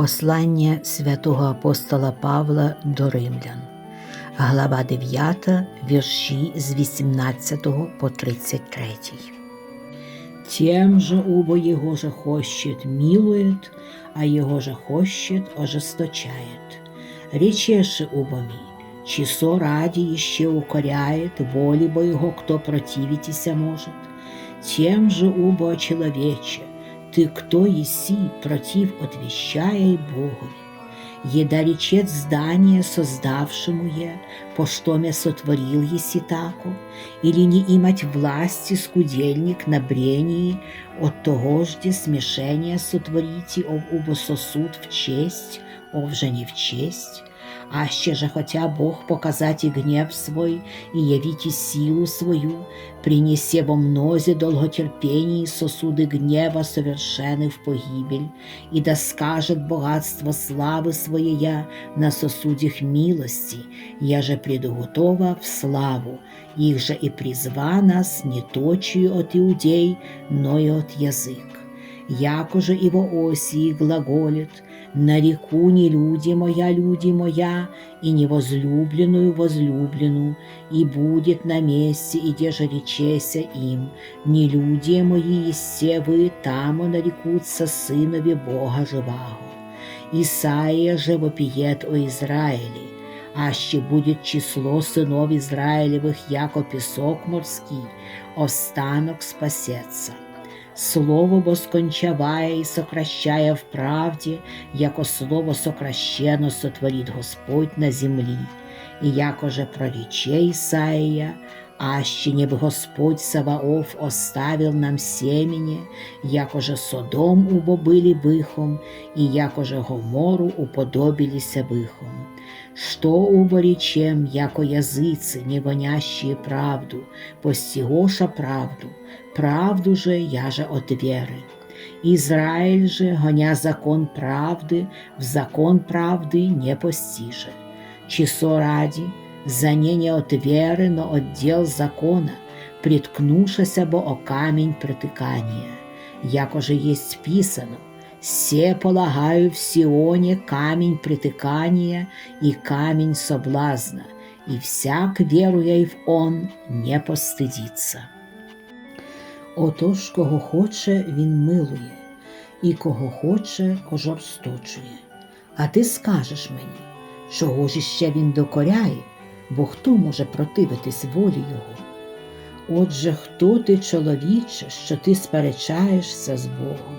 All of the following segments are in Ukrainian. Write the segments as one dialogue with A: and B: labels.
A: Послання святого апостола Павла до римлян, глава 9, вірші з 18 по 33. Тем же убо его же милует, а его же хочет, ожесточает. Речеши убами, часо ради еще укоряет, воли бо его кто противитеся может. Тем же убо человече, ты кто еси, против отвещая Богови. Еда речет здание, создавшему е, по что ме сотворил еси тако, или не имать власти скудельник на брении, от того жде смешение сотворите, ов убо сосуд в честь, ов же не в честь, аще же хотя Бог показать и гнев свой, и явить и силу свою, принесе во мнозе долготерпении сосуды гнева совершенны в погибель, и да скажет богатство славы своей на сосудях милости, я же предуготова в славу, их же и призва нас не точию от иудей, но и от язык. Яко же и во Осии глаголит, нареку не люди моя, люди моя, и невозлюбленную возлюбленную, и будет на месте, и где же речеся им, не люди мои, все вы, там нарекутся сынове Бога живаго. Исаия же вопиет о Израиле, аще будет число сынов Израилевых, яко песок морский, останок спасется. Слово воскончавая і сокращає в правді, яко слово сокращено сотворить Господь на землі, і якоже же прорече Исаия, аще не б Господь Саваоф оставил нам семени, яко же Содом убобили бихом, и яко же Гомору уподобилися бихом. Что уборечем, яко языцы, не вонящие правду, постигоша правду, правду же я же от веры. Израиль же, гоня закон правды, в закон правды не постиже. Часо ради, за не не от веры, но от дел закона, приткнувшися бо о камень притыкания. Яко же есть писано, «Се полагаю в Сионе камень притыкания и камень соблазна, и всяк, веруя в он, не постыдится». Отож, кого хоче, він милує, і кого хоче, ожорсточує. А ти скажеш мені, чого ж іще він докоряє, Бо хто може противитись волі його? Отже, хто ти, чоловіче, що ти сперечаєшся з Богом?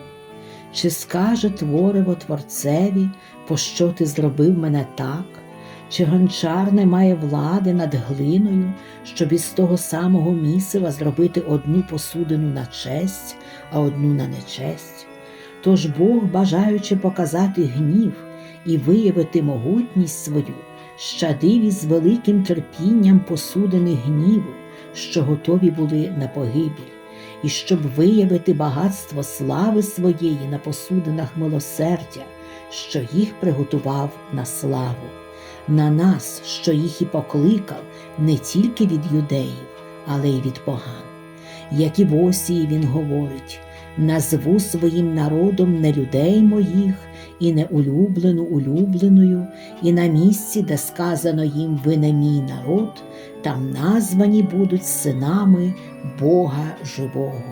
A: Чи скаже твориво Творцеві, пощо ти зробив мене так? Чи гончар не має влади над глиною, щоб із того самого місива зробити одну посудину на честь, а одну на нечесть? Тож Бог, бажаючи показати гнів і виявити могутність свою, щадив із великим терпінням посудини гніву, що готові були на погибель, і щоб виявити багатство слави своєї на посудинах милосердя, що їх приготував на славу на нас, що їх і покликав не тільки від юдеїв, але й від поган. Як і в Осії він говорить. Назву своїм народом не людей моїх, і не улюблену улюбленою, і на місці, де сказано їм ви не мій народ, там названі будуть синами Бога живого.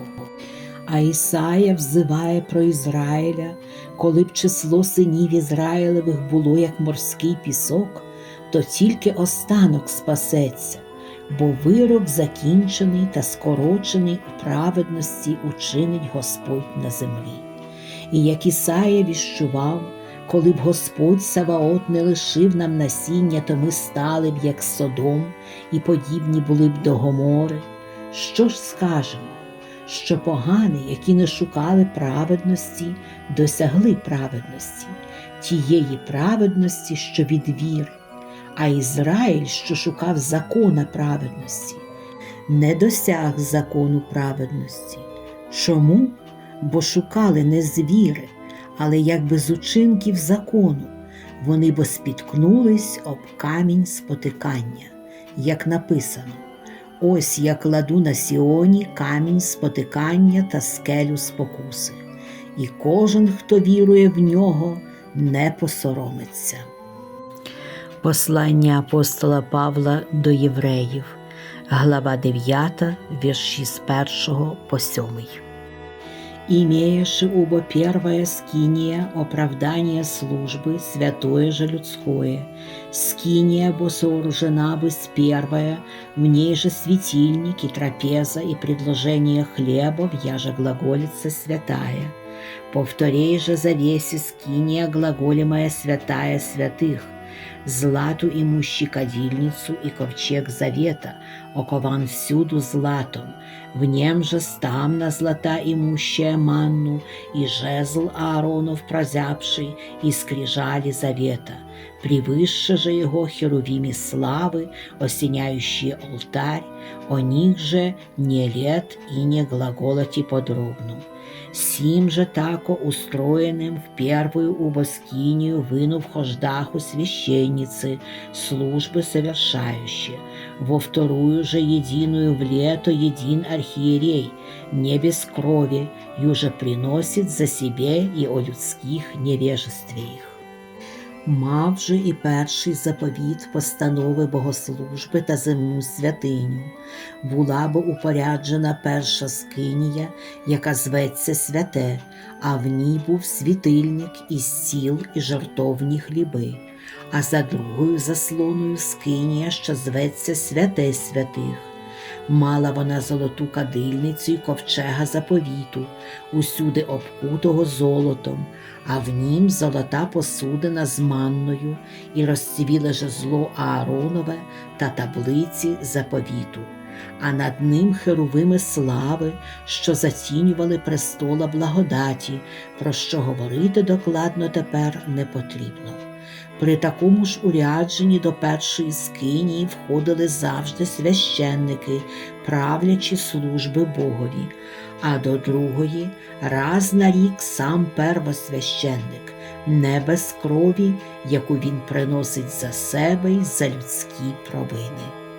A: А Ісая взиває про Ізраїля, коли б число синів Ізраїлевих було як морський пісок, то тільки останок спасеться, бо вирок закінчений та скорочений у праведності учинить Господь на землі. І як Ісая віщував, коли б Господь Саваот не лишив нам насіння, то ми стали б, як Содом, і подібні були б до Гомори. Що ж скажемо? Що погани, які не шукали праведності, досягли праведності, тієї праведності, що від віри, а Ізраїль, що шукав закона праведності, не досяг закону праведності. Чому? Бо шукали не з віри, але якби з учинків закону, вони бо спіткнулись об камінь спотикання, як написано. Ось я кладу на Сіоні камінь спотикання та скелю спокуси, і кожен, хто вірує в нього, не посоромиться. Послання апостола Павла до євреїв, глава 9, вірші з 1 по 7. имеешь убо первое скиния оправдание службы, святое же людское. Скиния бо сооружена бысть первая, в ней же светильник и трапеза и предложение хлебов, я же глаголица святая. Повторей же завесе скиния глаголемая святая святых, злату имущий кадильницу и ковчег завета, окован всюду златом, в нем же стамна злата имущая манну, и жезл Ааронов прозябший, и скрижали завета. Превыше же его херувими славы, осеняющие алтарь, о них же не лет и не глаголоти подробно. Сим же тако устроенным в первую убоскинию выну вхождаху священницы, службы совершающие, во вторую же единую в лето един архиерей, не без крови, юже приносит за себе и о людских невежестве их. Мав же і перший заповіт постанови богослужби та земну святиню, була бо упоряджена перша скинія, яка зветься святе, а в ній був світильник із сіл і жартовні хліби, а за другою заслоною скинія, що зветься святе святих. Мала вона золоту кадильницю й ковчега заповіту, усюди обкутого золотом, а в нім золота посудина з манною, і розцвіле жезло Ааронове та таблиці заповіту, а над ним херовими слави, що затінювали престола благодаті, про що говорити докладно тепер не потрібно. При такому ж урядженні до першої скинії входили завжди священники, правлячі служби Богові, а до другої раз на рік сам первосвященник, не без крові, яку він приносить за себе й за людські провини.